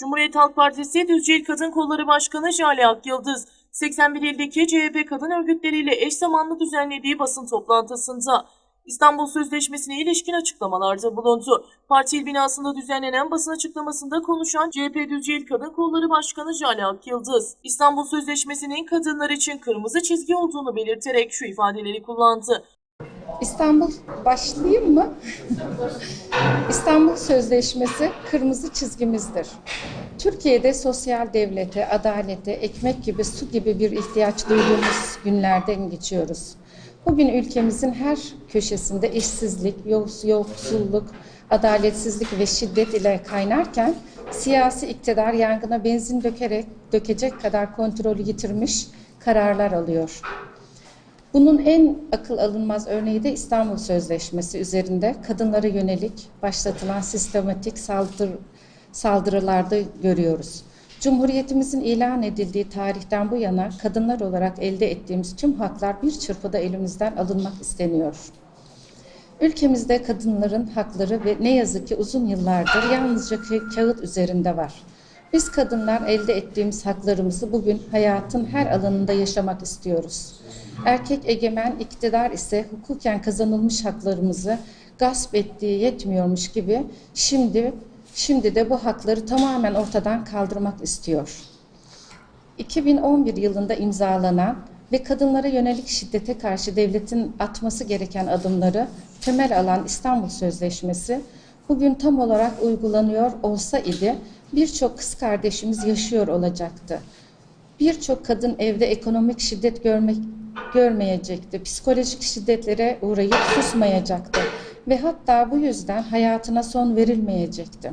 Cumhuriyet Halk Partisi Düzce İl Kadın Kolları Başkanı Jale Akyıldız, 81 ildeki CHP kadın örgütleriyle eş zamanlı düzenlediği basın toplantısında İstanbul Sözleşmesi'ne ilişkin açıklamalarda bulundu. Parti binasında düzenlenen basın açıklamasında konuşan CHP Düzce İl Kadın Kolları Başkanı Jale Akyıldız, İstanbul Sözleşmesi'nin kadınlar için kırmızı çizgi olduğunu belirterek şu ifadeleri kullandı. İstanbul başlayayım mı? İstanbul Sözleşmesi kırmızı çizgimizdir. Türkiye'de sosyal devlete, adalete, ekmek gibi, su gibi bir ihtiyaç duyduğumuz günlerden geçiyoruz. Bugün ülkemizin her köşesinde işsizlik, yoks- yoksulluk, adaletsizlik ve şiddet ile kaynarken siyasi iktidar yangına benzin dökerek dökecek kadar kontrolü yitirmiş kararlar alıyor. Bunun en akıl alınmaz örneği de İstanbul Sözleşmesi üzerinde kadınlara yönelik başlatılan sistematik saldır, saldırılarda görüyoruz. Cumhuriyetimizin ilan edildiği tarihten bu yana kadınlar olarak elde ettiğimiz tüm haklar bir çırpıda elimizden alınmak isteniyor. Ülkemizde kadınların hakları ve ne yazık ki uzun yıllardır yalnızca ka- kağıt üzerinde var. Biz kadınlar elde ettiğimiz haklarımızı bugün hayatın her alanında yaşamak istiyoruz. Erkek egemen iktidar ise hukuken kazanılmış haklarımızı gasp ettiği yetmiyormuş gibi şimdi şimdi de bu hakları tamamen ortadan kaldırmak istiyor. 2011 yılında imzalanan ve kadınlara yönelik şiddete karşı devletin atması gereken adımları temel alan İstanbul Sözleşmesi bugün tam olarak uygulanıyor olsa idi birçok kız kardeşimiz yaşıyor olacaktı. Birçok kadın evde ekonomik şiddet görmek görmeyecekti. Psikolojik şiddetlere uğrayıp susmayacaktı ve hatta bu yüzden hayatına son verilmeyecekti.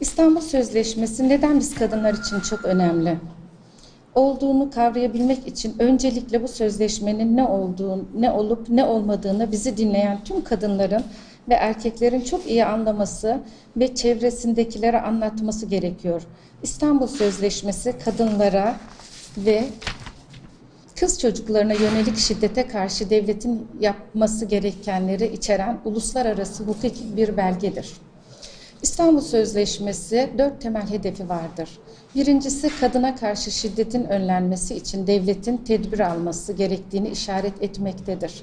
İstanbul Sözleşmesi neden biz kadınlar için çok önemli? olduğunu kavrayabilmek için öncelikle bu sözleşmenin ne olduğunu, ne olup ne olmadığını bizi dinleyen tüm kadınların ve erkeklerin çok iyi anlaması ve çevresindekilere anlatması gerekiyor. İstanbul Sözleşmesi kadınlara ve kız çocuklarına yönelik şiddete karşı devletin yapması gerekenleri içeren uluslararası hukuki bir belgedir. İstanbul Sözleşmesi dört temel hedefi vardır. Birincisi kadına karşı şiddetin önlenmesi için devletin tedbir alması gerektiğini işaret etmektedir.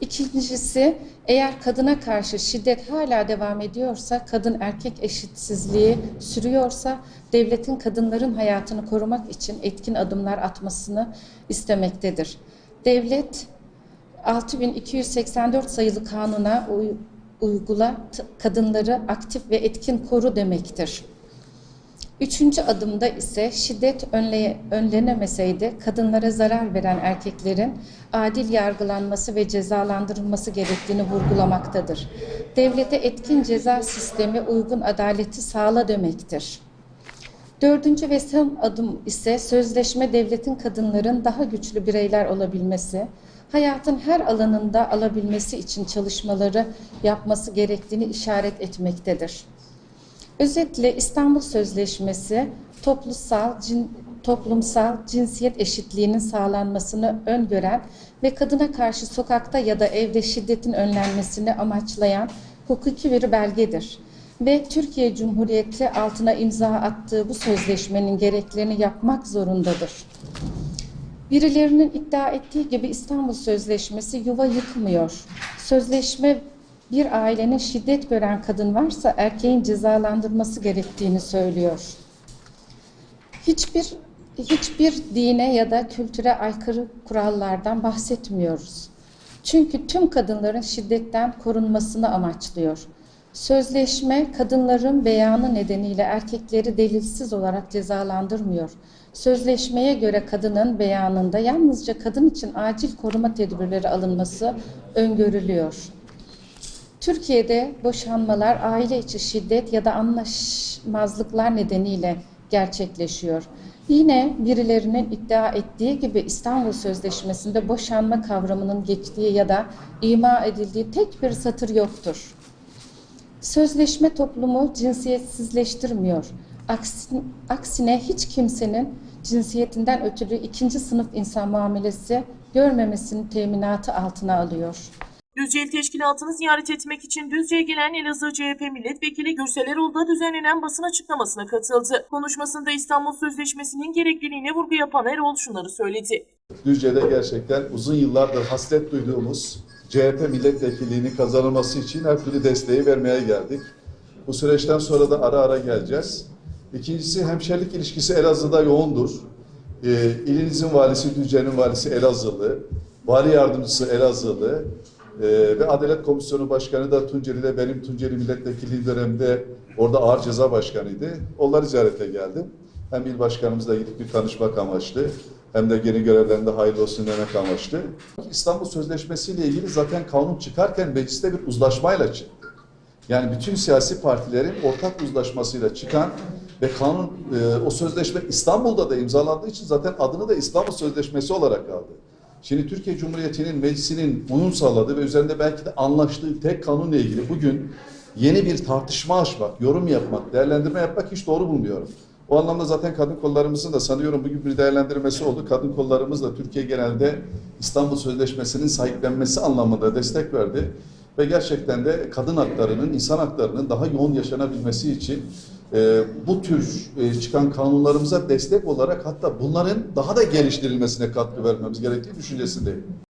İkincisi eğer kadına karşı şiddet hala devam ediyorsa, kadın erkek eşitsizliği sürüyorsa devletin kadınların hayatını korumak için etkin adımlar atmasını istemektedir. Devlet 6284 sayılı kanuna uy uygula kadınları aktif ve etkin koru demektir. Üçüncü adımda ise şiddet önleye, önlenemeseydi kadınlara zarar veren erkeklerin adil yargılanması ve cezalandırılması gerektiğini vurgulamaktadır. Devlete etkin ceza sistemi uygun adaleti sağla demektir. Dördüncü ve son adım ise sözleşme devletin kadınların daha güçlü bireyler olabilmesi, hayatın her alanında alabilmesi için çalışmaları yapması gerektiğini işaret etmektedir. Özetle İstanbul Sözleşmesi toplumsal, cin, toplumsal cinsiyet eşitliğinin sağlanmasını öngören ve kadına karşı sokakta ya da evde şiddetin önlenmesini amaçlayan hukuki bir belgedir. Ve Türkiye Cumhuriyeti altına imza attığı bu sözleşmenin gereklerini yapmak zorundadır. Birilerinin iddia ettiği gibi İstanbul Sözleşmesi yuva yıkmıyor. Sözleşme bir ailenin şiddet gören kadın varsa erkeğin cezalandırması gerektiğini söylüyor. Hiçbir hiçbir dine ya da kültüre aykırı kurallardan bahsetmiyoruz. Çünkü tüm kadınların şiddetten korunmasını amaçlıyor. Sözleşme kadınların beyanı nedeniyle erkekleri delilsiz olarak cezalandırmıyor. Sözleşmeye göre kadının beyanında yalnızca kadın için acil koruma tedbirleri alınması öngörülüyor. Türkiye'de boşanmalar aile içi şiddet ya da anlaşmazlıklar nedeniyle gerçekleşiyor. Yine birilerinin iddia ettiği gibi İstanbul Sözleşmesi'nde boşanma kavramının geçtiği ya da ima edildiği tek bir satır yoktur. Sözleşme toplumu cinsiyetsizleştirmiyor. Aksine, hiç kimsenin cinsiyetinden ötürü ikinci sınıf insan muamelesi görmemesinin teminatı altına alıyor. Düzce İl Teşkilatı'nı ziyaret etmek için Düzce'ye gelen Elazığ CHP Milletvekili Gürsel Erol'da düzenlenen basın açıklamasına katıldı. Konuşmasında İstanbul Sözleşmesi'nin gerekliliğine vurgu yapan Erol şunları söyledi. Düzce'de gerçekten uzun yıllardır hasret duyduğumuz CHP milletvekilliğini kazanılması için her türlü desteği vermeye geldik. Bu süreçten sonra da ara ara geleceğiz. İkincisi hemşerilik ilişkisi Elazığ'da yoğundur. Ee, ilinizin valisi Düzce'nin valisi Elazığlı, vali yardımcısı Elazığlı ee, ve Adalet Komisyonu Başkanı da Tunceli'de benim Tunceli milletvekilliği döneminde orada ağır ceza başkanıydı. Onları ziyarete geldim. Hem il başkanımızla gidip bir tanışmak amaçlı hem de yeni görevlerinde hayırlı olsun demek amaçlı. İstanbul Sözleşmesi ile ilgili zaten kanun çıkarken mecliste bir uzlaşmayla çıktı. Yani bütün siyasi partilerin ortak uzlaşmasıyla çıkan ve kanun e, o sözleşme İstanbul'da da imzalandığı için zaten adını da İstanbul Sözleşmesi olarak aldı. Şimdi Türkiye Cumhuriyeti'nin meclisinin uyum sağladığı ve üzerinde belki de anlaştığı tek kanunla ilgili bugün yeni bir tartışma açmak, yorum yapmak, değerlendirme yapmak hiç doğru bulmuyorum. O anlamda zaten kadın kollarımızın da sanıyorum bugün bir değerlendirmesi oldu. Kadın kollarımız da Türkiye genelde İstanbul Sözleşmesi'nin sahiplenmesi anlamında destek verdi. Ve gerçekten de kadın haklarının, insan haklarının daha yoğun yaşanabilmesi için e, bu tür e, çıkan kanunlarımıza destek olarak hatta bunların daha da geliştirilmesine katkı vermemiz gerektiği düşüncesindeyim.